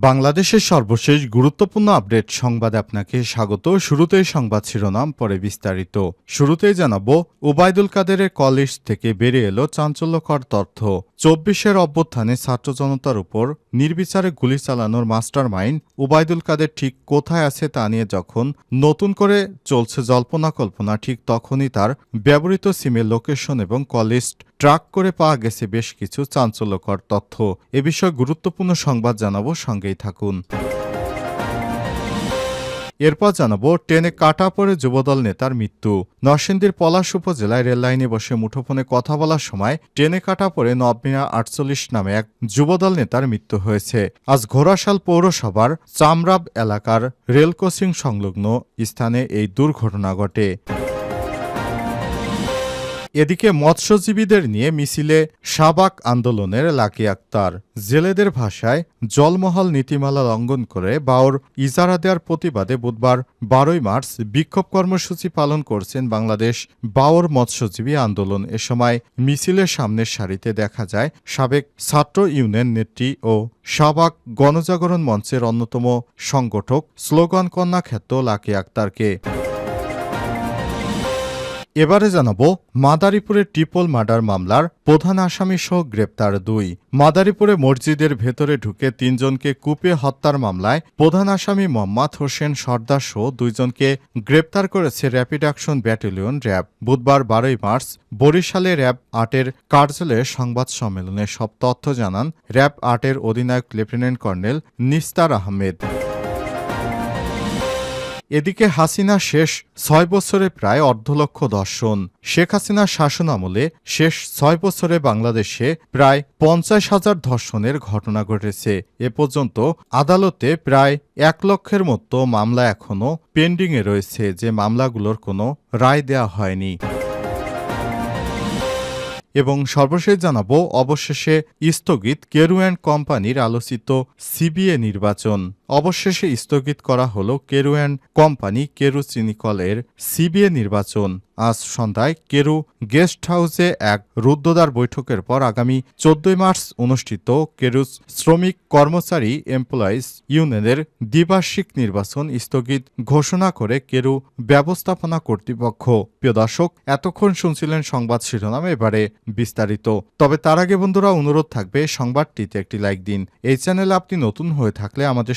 বাংলাদেশের সর্বশেষ গুরুত্বপূর্ণ আপডেট সংবাদে আপনাকে স্বাগত। শুরুতেই সংবাদ শিরোনাম, পরে বিস্তারিত। শুরুতেই জানাব, ওবায়দুল কাদেরের কলেজ থেকে বেরিয়ে এলো চাঞ্চল্যকর তথ্য। চব্বিশের অভ্যুত্থানে ছাত্র জনতার উপর নির্বিচারে গুলি চালানোর মাস্টার মাইন্ড ওবায়দুল কাদের ঠিক কোথায় আছে তা নিয়ে যখন নতুন করে চলছে জল্পনা কল্পনা, ঠিক তখনই তার ব্যবহৃত সিমের লোকেশন এবং কলিস্ট ট্রাক করে পাওয়া গেছে বেশ কিছু চাঞ্চল্যকর তথ্য। এ বিষয়ে গুরুত্বপূর্ণ সংবাদ জানাব, সঙ্গেই থাকুন। এরপর জানাব, ট্রেনে কাটা পড়ে যুবদল নেতার মৃত্যু। নরসিংদীর পলাশ উপজেলায় রেললাইনে বসে মুঠোফোনে কথা বলার সময় ট্রেনে কাটা পড়ে নবমিয়া আটচল্লিশ নামে এক যুবদল নেতার মৃত্যু হয়েছে। আজ ঘোড়াশাল পৌরসভার চামরাব এলাকার রেল ক্রসিং সংলগ্ন স্থানে এই দুর্ঘটনা ঘটে। এদিকে মৎস্যজীবীদের নিয়ে মিছিলে শাবাক আন্দোলনের লাকি আক্তার। জেলেদের ভাষায় জলমহল নীতিমালা লঙ্ঘন করে বাওর ইজারা দেওয়ার প্রতিবাদে বুধবার বারোই মার্চ বিক্ষোভ কর্মসূচি পালন করছেন বাংলাদেশ বাওর মৎস্যজীবী আন্দোলন। এ সময় মিছিলের সামনের সারিতে দেখা যায় সাবেক ছাত্র ইউনিয়ন নেত্রী ও শাবাক গণজাগরণ মঞ্চের অন্যতম সংগঠক স্লোগান কন্যা খ্যাত লাকি আক্তারকে। এবারে জানাব মাদারীপুরের ট্রিপল মার্ডার মামলার প্রধান আসামি সহ গ্রেপ্তার দুই। মাদারীপুরে মসজিদের ভেতরে ঢুকে তিনজনকে কুপে হত্যার মামলায় প্রধান আসামি মোহাম্মদ হোসেন সর্দার সহ দুইজনকে গ্রেপ্তার করেছে র্যাপিড অ্যাকশন ব্যাটালিয়ন র্যাব। বুধবার বারোই মার্চ বরিশালে র্যাব আটের কার্যালয়ে সংবাদ সম্মেলনে সব তথ্য জানান র্যাব আটের অধিনায়ক লেফটেন্যান্ট কর্নেল নিস্তার আহমেদ। এদিকে হাসিনা শেষ ছয় বছরে প্রায় অর্ধলক্ষ দর্শন। শেখ হাসিনার শাসন আমলে শেষ ছয় বছরে বাংলাদেশে প্রায় পঞ্চাশ হাজার ধর্ষণের ঘটনা ঘটেছে। এ পর্যন্ত আদালতে প্রায় এক লক্ষের মতো মামলা এখনও পেন্ডিংয়ে রয়েছে, যে মামলাগুলোর কোনো রায় দেওয়া হয়নি। এবং সর্বশেষ জানাব, অবশেষে স্থগিত কেরু অ্যান্ড কোম্পানির আলোচিত সিবিএ নির্বাচন। অবশেষে স্থগিত করা হলো কেরু অ্যান্ড কোম্পানি কেরু চিনিকলের সিবিএ নির্বাচন। আজ সন্ধ্যায় কেরু গেস্ট হাউসে এক রুদ্ধদ্বার বৈঠকের পর আগামী চোদ্দই মার্চ অনুষ্ঠিত কেরু শ্রমিক কর্মচারী এমপ্লয়িজ ইউনিয়নের দ্বিবার্ষিক নির্বাচন স্থগিত ঘোষণা করে কেরু ব্যবস্থাপনা কর্তৃপক্ষ। প্রিয় দর্শক, এতক্ষণ শুনছিলেন সংবাদ শিরোনাম, এবারে বিস্তারিত। তবে তার আগে বন্ধুরা, অনুরোধ থাকবে, সংবাদটিতে একটি লাইক দিন। এই চ্যানেলে আপনি নতুন হয়ে থাকলে আমাদের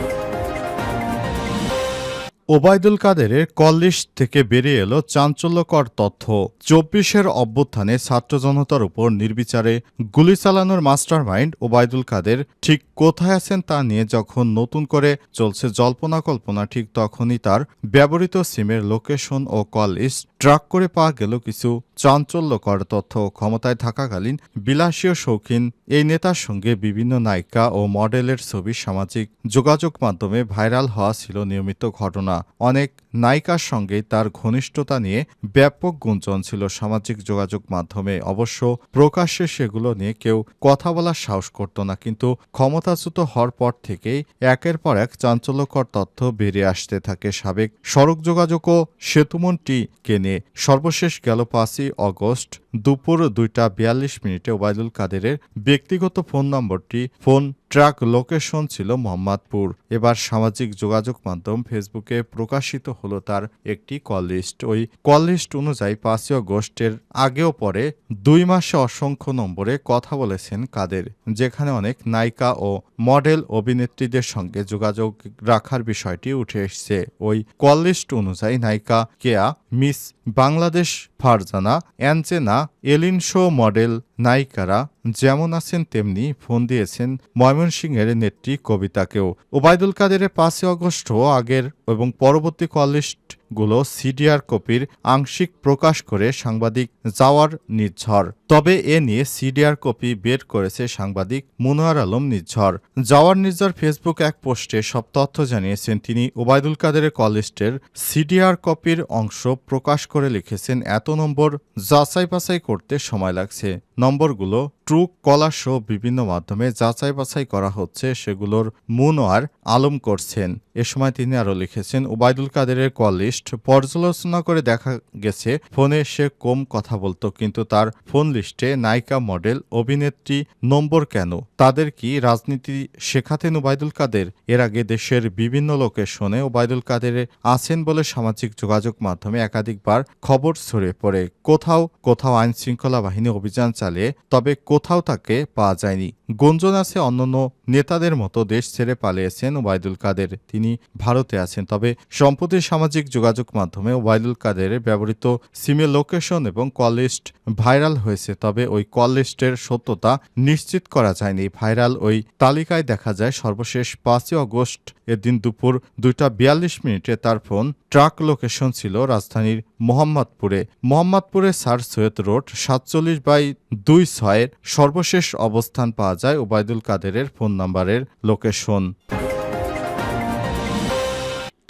ওবায়দুল কাদেরের কলেজ থেকে বেরিয়ে এলো চাঞ্চল্যকর তথ্য। চব্বিশের অভ্যুত্থানে ছাত্র জনতার উপর নির্বিচারে গুলি চালানোর মাস্টার মাইন্ড ওবায়দুল কাদের। ঠিক কোথায় আছেন তা নিয়ে যখন নতুন করে চলছে জল্পনা কল্পনা ঠিক তখনই তার ব্যবহৃত সিমের লোকেশন ও কল লিস্ট ট্রাক করে পাওয়া গেল কিছু চাঞ্চল্যকর তথ্য ক্ষমতায় থাকাকালীন বিলাসীয় শৌখিন এই নেতার সঙ্গে বিভিন্ন নায়িকা ও মডেলের ছবি সামাজিক যোগাযোগ মাধ্যমে ভাইরাল হওয়া ছিল নিয়মিত ঘটনা। অনেক নায়িকার সঙ্গে তার ঘনিষ্ঠতা নিয়ে ব্যাপক গুঞ্জন ছিল সামাজিক যোগাযোগ মাধ্যমে। অবশ্য প্রকাশ্যে সেগুলো নিয়ে কেউ কথা বলার সাহস করত না, কিন্তু ক্ষমতাচ্যুত হওয়ার পর থেকেই একের পর এক চাঞ্চল্যকর তথ্য বেরিয়ে আসতে থাকে সাবেক সড়ক যোগাযোগ ও সেতুমন্ত্রীকে নিয়ে। সর্বশেষ গেল পাঁচই অগস্ট দুপুর দুইটা বিয়াল্লিশ মিনিটে ওবায়দুল কাদেরের ব্যক্তিগত ফোন নম্বরটি ফোন ট্রাক লোকেশন ছিল মোহাম্মদপুর। এবার সামাজিক যোগাযোগ মাধ্যম ফেসবুকে প্রকাশিত হলো তার একটি কল লিস্ট। ওই কল লিস্ট অনুযায়ী পাঁচই অগস্টের আগেও পরে দুই মাসে অসংখ্য নম্বরে কথা বলেছেন কাদের, যেখানে অনেক নায়িকা ও মডেল অভিনেত্রীদের সঙ্গে যোগাযোগ রাখার বিষয়টি উঠে এসেছে। ওই কল লিস্ট অনুযায়ী নায়িকা Keya Miss Bangladesh Farzana, Anjana, Elin show model, নায়িকারা যেমন আছেন তেমনি ফোন দিয়েছেন ময়মনসিংহের নেত্রী কবিতাকেও। ওবায়দুল কাদেরের পাঁচই অগস্ট আগের এবং পরবর্তী কলিস্ট লিস্ট গুলো সিডিআর কপির আংশিক প্রকাশ করে সাংবাদিক যাওয়ার নির্ঝর তবে এ নিয়ে সিডিআর কপি বের করেছে সাংবাদিক মুনোয়ার আলম নির্ঝর যাওয়ার নির্ঝর ফেসবুক এক পোস্টে সব তথ্য জানিয়েছেন তিনি ওবায়দুল কাদেরের কলিস্টের সিডিআর কপির অংশ প্রকাশ করে লিখেছেন, এত নম্বর যাচাই বাছাই করতে সময় লাগছে। নম্বরগুলো ট্রু কলার সহ বিভিন্ন মাধ্যমে যাচাই বাছাই করা হচ্ছে, সেগুলোর মুনোয়ার আলম করছেন। এ সময় তিনি আরও লিখেছেন ওবায়দুল কাদেরের কল লিস্ট পর্যালোচনা করে দেখা গেছে, ফোনে সে কম কথা বলতো, কিন্তু তার ফোন লিস্টে নায়িকা, মডেল, অভিনেত্রী নম্বর কেন? তাদের কি রাজনীতি শেখাতেন ওবায়দুল কাদের? এর আগে দেশের বিভিন্ন লোকেশনে ওবায়দুল কাদের আছেন বলে সামাজিক যোগাযোগ মাধ্যমে একাধিকবার খবর ছড়িয়ে পড়ে। কোথাও কোথাও আইন শৃঙ্খলা বাহিনী অভিযান চালিয়ে। তবে কোথাও তাকে পাওয়া যায়নি। গুঞ্জন আছে অন্যান্য নেতাদের মতো দেশ ছেড়ে পালিয়েছেন ওবায়দুল কাদের। তিনি ভারতে আছেন। তবে সম্প্রতি সামাজিক যোগাযোগ মাধ্যমে ওবায়দুল কাদের ব্যবহৃত সিমের লোকেশন এবং কল লিস্ট ভাইরাল হয়েছে। তবে ওই কল লিস্টের সত্যতা নিশ্চিত করা যায়নি। ভাইরাল ওই তালিকায় দেখা যায়, সর্বশেষ পাঁচই অগস্ট এদিন দুপুর দুইটা বিয়াল্লিশ মিনিটে তার ফোন ট্রাক লোকেশন ছিল রাজধানীর মোহাম্মদপুরে। মোহাম্মদপুরে স্যার সৈয়দ রোড সাতচল্লিশ বাই দুই ছয়ের সর্বশেষ অবস্থান পাওয়া যায় ওবায়দুল কাদেরের ফোন নাম্বারের লোকেশন।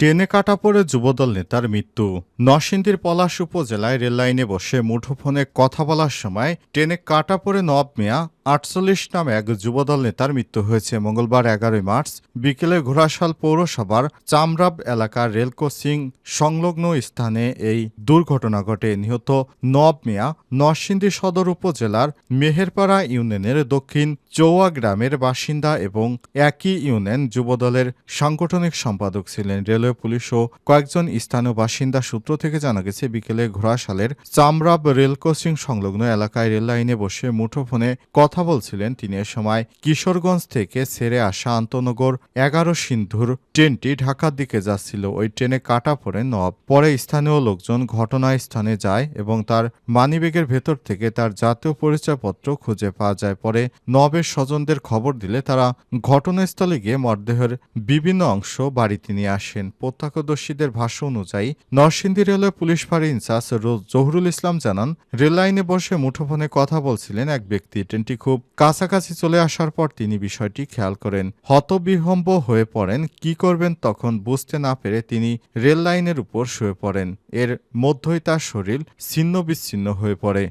ট্রেনে কাটা পড়ে যুবদল নেতার মৃত্যু। নরসিংদীর পলাশ উপজেলায় রেললাইনে বসে মুঠোফোনে কথা বলার সময় ট্রেনে কাটা পড়ে নব মিয়া আটচল্লিশ নামে এক যুবদল নেতার মৃত্যু হয়েছে মঙ্গলবার এগারোই মার্চ বিকেলে ঘোড়াশাল পৌরসভার চামরাব এলাকার রেল ক্রসিং সংলগ্ন স্থানে এই দুর্ঘটনা ঘটে। নিহত নব মিয়া নরসিংদী সদর উপজেলার মেহেরপাড়া ইউনিয়নের দক্ষিণ চৌয়া গ্রামের বাসিন্দা এবং একই ইউনিয়ন যুবদলের সাংগঠনিক সম্পাদক ছিলেন। রেলওয়ে পুলিশ ও কয়েকজন স্থানীয় বাসিন্দা সূত্র থেকে জানা গেছে, বিকেলে ঘোড়াশালের চামরাব রেল সংলগ্ন এলাকায় রেল লাইনে বসে মুঠোফোনে কথা বলছিলেন তিনি। এ সময় কিশোরগঞ্জ থেকে ছেড়ে আসা আন্তনগর এগারো সিন্ধুর ট্রেনটি ঢাকার দিকে যাচ্ছিল। ওই ট্রেনে কাটা পড়ে নব পরে স্থানীয় লোকজন ঘটনাস্থানে যায় এবং তার মানিব্যাগের ভেতর থেকে তার জাতীয় পরিচয়পত্র খুঁজে পাওয়া যায়। পরে নবের স্বজনদের খবর দিলে তারা ঘটনাস্থলে গিয়ে মরদেহের বিভিন্ন অংশ বাড়িতে নিয়ে আসেন। প্রত্যক্ষদর্শীদের ভাষ্য অনুযায়ী, নরসিংদী রেলওয়ে পুলিশ ফাঁড়ি ইনচার্জ জহুরুল ইসলাম জানান, রেল লাইনে বসে মুঠোফোনে কথা বলছিলেন এক ব্যক্তি। ট্রেনটি খুব কাছাকাছি চলে আসার পর তিনি বিষয়টি খেয়াল করেন। হতবিহম্ব হয়ে পড়েন, কি করবেন তখন বুঝতে না পেরে তিনি রেল লাইনের উপর শুয়ে পড়েন। এর মধ্যই তার শরীর ছিন্ন বিচ্ছিন্ন হয়ে পড়ে।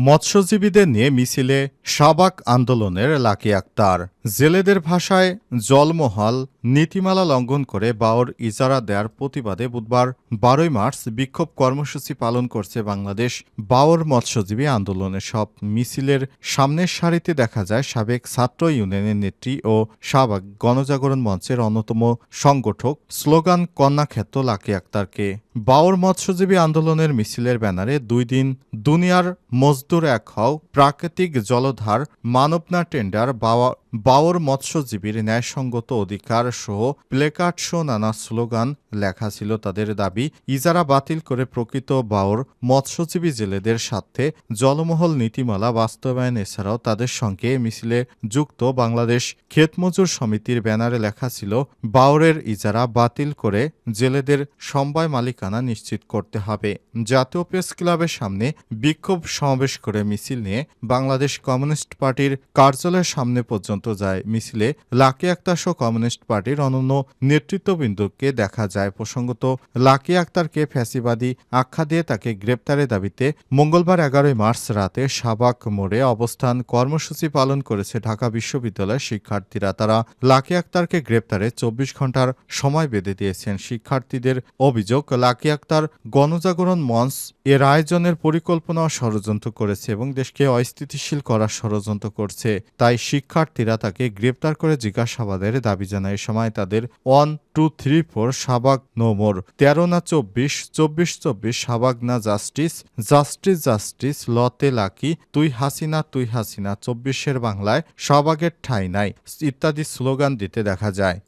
মৎস্যজীবীদের নিয়ে মিছিলে সাবাক আন্দোলনের লাকি আক্তার। জেলেদের ভাষায় জলমহল নীতিমালা লঙ্ঘন করে বাওর ইজারা দেওয়ার প্রতিবাদে বুধবার বারোই মার্চ বিক্ষোভ কর্মসূচি পালন করছে বাংলাদেশ বাওর মৎস্যজীবী আন্দোলনের সব মিছিলের সামনের সারিতে দেখা যায় সাবেক ছাত্র ইউনিয়নের নেত্রী ও সাবাক গণজাগরণ মঞ্চের অন্যতম সংগঠক স্লোগান কন্যাক্ষেত্র লাকি আক্তারকে। বাওর মৎস্যজীবী আন্দোলনের মিছিলের ব্যানারে দুই দিন দুনিয়ার মজদুর এক হও প্রাকৃতিক জলধার মানবনা টেন্ডার বাওয়া বাওর মৎস্যজীবীর ন্যায়সঙ্গত অধিকার সহ প্লেকার্ড সহ নানা স্লোগান লেখা ছিল তাদের দাবি, ইজারা বাতিল করে প্রকৃত বাওর মৎস্যজীবী জেলেদের স্বার্থে জলমহল নীতিমালা বাস্তবায়ন এছাড়াও তাদের সঙ্গে মিছিলে যুক্ত বাংলাদেশ ক্ষেতমজুর সমিতির ব্যানারে লেখা ছিল, বাওরের ইজারা বাতিল করে জেলেদের সমবায় মালিকানা নিশ্চিত করতে হবে। জাতীয় প্রেস ক্লাবের সামনে বিক্ষোভ সমাবেশ করে মিছিল নিয়ে বাংলাদেশ কমিউনিস্ট পার্টির কার্যালয়ের সামনে পর্যন্ত যায় মিছিলে, লাকি আক্তার সহ কমিউনিস্ট পার্টির অনন্য নেতৃত্ববৃন্দকে দেখা যায় প্রসঙ্গত, লাকি আক্তারকে ফ্যাসিবাদী আখ্যা দিয়ে তাকে গ্রেপ্তারের দাবিতে মঙ্গলবার এগারোই মার্চ রাতে সাবাক মোড়ে অবস্থান কর্মসূচি পালন করেছে ঢাকা বিশ্ববিদ্যালয়ের শিক্ষার্থীরা। তারা লাকি আক্তারকে গ্রেপ্তারে চব্বিশ ঘণ্টার সময় বেঁধে দিয়েছেন। শিক্ষার্থীদের অভিযোগ, লাকি আক্তার গণজাগরণ মঞ্চ এর আয়োজনের পরিকল্পনা ষড়যন্ত্র করেছে এবং দেশকে অস্থিতিশীল করার ষড়যন্ত্র করছে। তাই শিক্ষার্থীরা তাকে গ্রেপ্তার করে জিজ্ঞাসাবাদের দাবি জানায়। সময় তাদের ওয়ান, টু, থ্রি, ফোর সাবাক নোমর তেরো না চব্বিশ চব্বিশ চব্বিশ সাবাক না জাস্টিস জাস্টিস জাস্টিস, লতে লাকি, তুই হাসিনা তুই হাসিনা, চব্বিশের বাংলায় সাবাগের ঠাঁই নাই, ইত্যাদি স্লোগান দিতে দেখা যায়।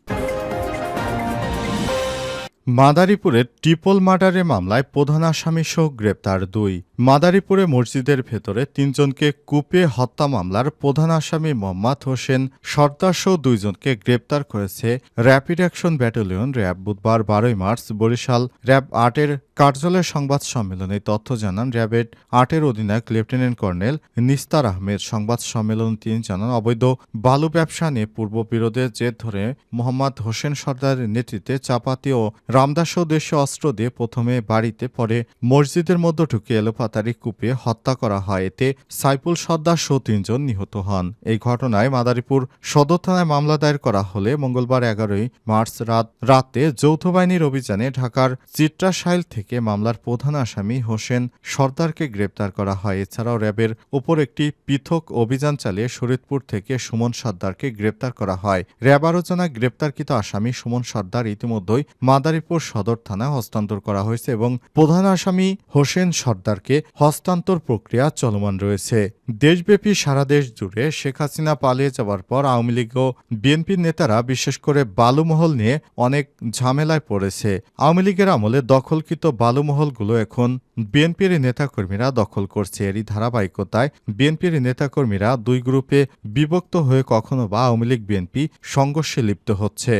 মাদারীপুরের ট্রিপল মার্ডারের মামলায় প্রধান আসামি সহ গ্রেপ্তার দুই। মাদারীপুরে মসজিদের ভেতরে তিনজনকে কুপে হত্যা মামলার প্রধান আসামি মোহাম্মদ হোসেন সর্দার সহ দুইজনকে গ্রেপ্তার করেছে র্যাপিড অ্যাকশন ব্যাটালিয়ন র্যাব বুধবার বারোই মার্চ বরিশাল র্যাব আটের কার্যালয় সংবাদ সম্মেলনে তথ্য জানান র্যাবের আটের অধিনায়ক লেফটেন্যান্ট কর্নেল নিস্তার আহমেদ। সংবাদ সম্মেলন তিনি জানান, অবৈধ বালু ব্যবসা নিয়ে পূর্ব বিরোধের জের ধরে মোহাম্মদ হোসেন সর্দারের নেতৃত্বে চাপাতি ও রামদাসহ দেশে অস্ত্র দিয়ে প্রথমে বাড়িতে, পরে মসজিদের মধ্যে ঢুকে এলোপাতারি কুপিয়ে হত্যা করা হয়। এতে সাইফুল সর্দার সহ তিনজন নিহত হন। এই ঘটনায় মাদারীপুর সদর থানায় মামলা দায়ের করা হলে মঙ্গলবার এগারোই মার্চ রাত রাতে যৌথ বাহিনীর অভিযানে ঢাকার চিত্রাশাইল থেকে মামলার প্রধান আসামি হোসেন সর্দারকে গ্রেপ্তার করা হয়। এছাড়াও র্যাবের উপর একটি পৃথক অভিযান চালিয়ে শরীয়তপুর থেকে সুমন সর্দারকে গ্রেপ্তার করা হয়। র্যাব জানায় গ্রেপ্তারকৃত আসামি সুমন সর্দার ইতিমধ্যেই মাদারীপুর সদর থানায় হস্তান্তর করা হয়েছে এবং প্রধান আসামি হোসেন সর্দারকে হস্তান্তর প্রক্রিয়া চলমান রয়েছে। দেশব্যাপী সারা দেশ জুড়ে শেখ হাসিনা পালিয়ে যাওয়ার পর আওয়ামী লীগ ও বিএনপির নেতারা বিশেষ করে বালুমহল নিয়ে অনেক ঝামেলায় পড়েছে। আওয়ামী লীগের আমলে দখলকৃত বালুমহলগুলো এখন বিএনপির নেতাকর্মীরা দখল করছে। এরই ধারাবাহিকতায় বিএনপির নেতাকর্মীরা দুই গ্রুপে বিভক্ত হয়ে কখনো বা আওয়ামী লীগ, বিএনপি সংঘর্ষে লিপ্ত হচ্ছে।